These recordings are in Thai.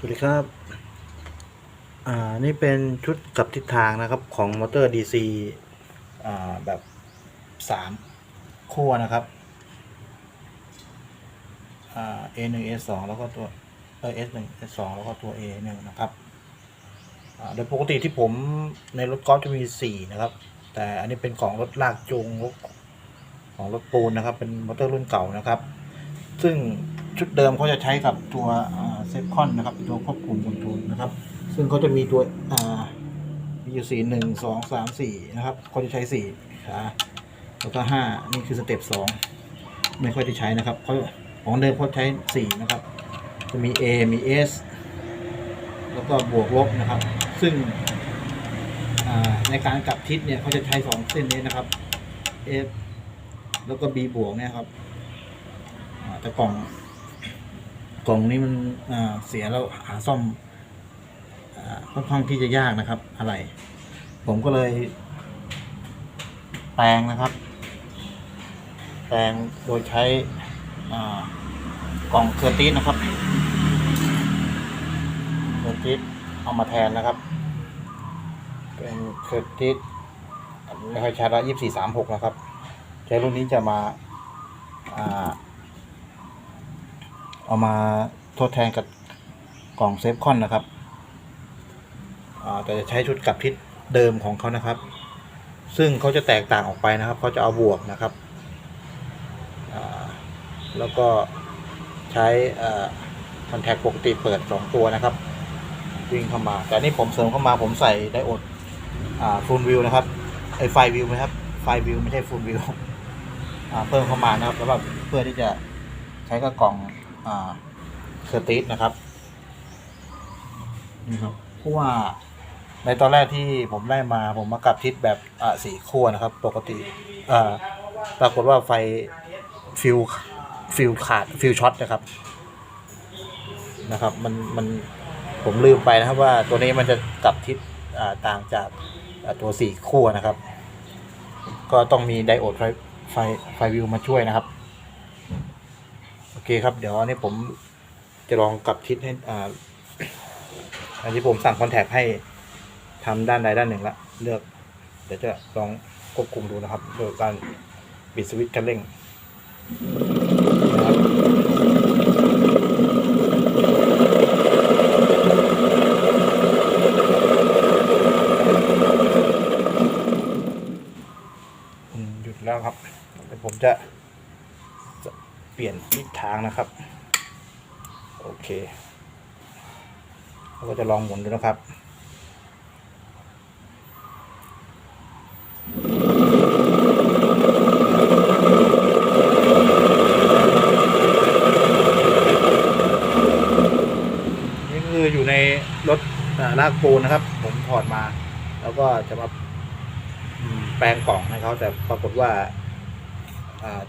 สวัสดีครับ อ่า นี่เป็นชุดกับทิศทางนะครับของมอเตอร์ DC อ่า แบบสามขั้วนะครับ อ่า A1 A2 แล้วก็ตัวเออ S1 S2 แล้วก็ตัว A1 นะครับ อ่า โดยปกติที่ผมในรถกอล์ฟจะมีสี่นะครับ แต่อันนี้เป็นของรถลากจูงรถของรถปูนนะครับ เป็นมอเตอร์รุ่นเก่านะครับ ซึ่งชุดเดิมเขาจะใช้กับตัว เซฟคอนนะครับตัวควบคุมคอนโทรลนะครับ ซึ่งเขาจะมีตัวอ่ามีอยู่สี่หนึ่งสองสามสี่นะครับเขาจะใช้สี่ขาแล้วก็ห้านี่คือสเต็ปสองไม่ค่อยได้ใช้นะครับเขาของเดิมเขาใช้สี่นะครับ จะมี A มี S แล้วก็บวกลบนะครับ ซึ่งในการกลับทิศเนี่ยเขาจะใช้สองเส้นนี้นะครับ F แล้วก็ B บวกเนี่ยครับแต่กล่อง กล่องนี้มันเสียแล้วหาซ่อมค่อนข้างที่จะยากนะครับ อะไร ผมก็เลยแปลงนะครับ แปลงโดยใช้กล่องเคอร์ติสนะครับเคอร์ติสเอามาแทนนะครับ เป็นเคอร์ติสไม่ค่อยใช้ละยี่สี่สามหกนะครับใช้รุ่นนี้จะมา อ่า เอามาทดแทนกับกล่องเซฟคอนนะครับอ่าแต่จะใช้ชุดกลับทิศเดิมของเขานะครับ ซึ่งเขาจะแตกต่างออกไปนะครับเขาจะเอาบวกนะครับอ่าแล้วก็ใช้คอนแทคปกติเปิดสองตัวนะครับ วิ่งเข้ามา แต่นี่ผมเสริมเข้ามาผมใส่ไดโอดฟูลวิวนะครับไอไฟวิวไหมครับ ไฟวิวไม่ใช่ฟูลวิวเพิ่มเข้ามานะครับแล้วแบบเพื่อที่จะใช้กับกล่อง เคอร์ติสนะครับนี่ครับเพราะว่าในตอนแรกที่ผมได้มาผมมากลับทิศแบบสีขั้วนะครับ ปกติปรากฏว่าไฟฟิวฟิวขาดฟิวช็อตนะครับนะครับ มันมันผมลืมไปนะครับว่าตัวนี้มันจะกลับทิศต่างจากตัวสีขั้วนะครับ ก็ต้องมีไดโอดไฟไฟไฟวิวมาช่วยนะครับ อเคครับ เดี๋ยวอันนี้ผมจะลองกลับทิศให้อ่าอันนี้ผมสั่งคอนแทคให้ทำด้านใดด้านหนึ่งละเลือก เดี๋ยวจะลองควบคุมดูนะครับโดยการปิดสวิตช์คันเร่งหยุดแล้วครับเดี๋ยวผมจะ ปลี่ยนทิศทางนะครับ โอเคเราก็จะลองหมุนดูนะครับ นี่คืออยู่ในรถลากปูนนะครับ ผมถอดมา แล้วก็จะมาแปลงกล่องให้เขาแต่ปรากฏว่า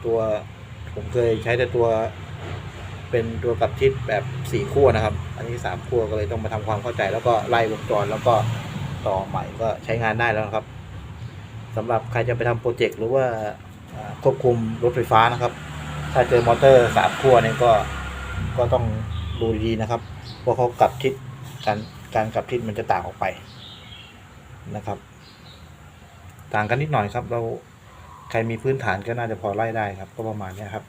ตัว ผมเคยใช้แต่ตัวเป็นตัวกับทิศแบบสี่ขั้วนะครับ อันนี้สามขั้วก็เลยต้องมาทำความเข้าใจ แล้วก็ไล่วงจรแล้วก็ต่อใหม่ก็ใช้งานได้แล้วครับสำหรับใครจะไปทำโปรเจกต์หรือว่าควบคุมรถไฟฟ้านะครับ ถ้าเจอมอเตอร์สามขั้วเนี่ยก็ก็ต้องดูดีนะครับเพราะเขากลับทิศการการกลับทิศมันจะต่างออกไปนะครับ ต่างกันนิดหน่อยครับเรา ใครมีพื้นฐานก็น่าจะพอไล่ได้ครับ ก็ประมาณนี้ครับ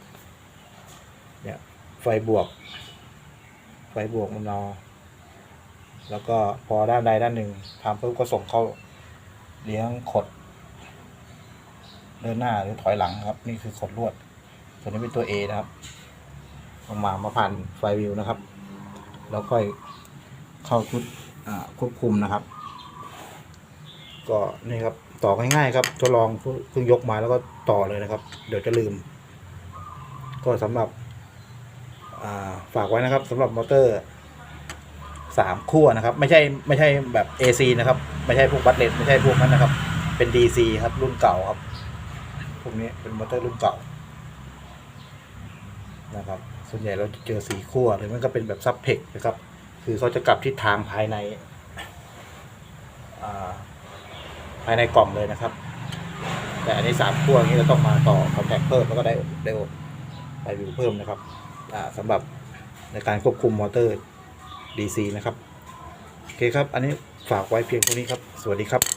เนี่ยไฟบวก ไฟบวกมันรอแล้วก็พอด้านใดด้านหนึ่งทำปุ๊บก็ส่งเข้าเลี้ยงขด เดินหน้าหรือถอยหลังครับ นี่คือขดลวด ส่วนนี้เป็นตัว A นะครับลงมามาผ่านไฟวิวนะครับ แล้วค่อยเข้าชุดอ่าควบคุมนะครับ ก็นี่ครับ ต่อง่ายๆครับทดลองเพิ่งยกมาแล้วก็ต่อเลยนะครับ เดี๋ยวจะลืม ก็สำหรับาฝากไว้นะครับสำหรับมอเตอร์สามขั้วนะครับ ไม่ใช่ไม่ใช่แบบ AC นะครับ ไม่ใช่พวกบัตเลตไม่ใช่พวกนั้นนะครับ เป็น DC ครับ รุ่นเก่าครับพวกนี้เป็นมอเตอร์รุ่นเก่านะครับ ส่วนใหญ่เราจะเจอสีขั้วหรือมันก็เป็นแบบซับเพกนะครับ คือเขาจะกลับทิศทางภายในอ่า ภายในกล่องเลยนะครับ แต่อันนี้สามขั้วนี้เราต้องมาต่อคอนแทคเพิ่มแล้วก็ได้ได้ไฟวิวเพิ่มนะครับอ่าสำหรับในการควบคุมมอเตอร์ DC นะครับ โอเคครับ อันนี้ฝากไว้เพียงเท่านี้ครับ สวัสดีครับ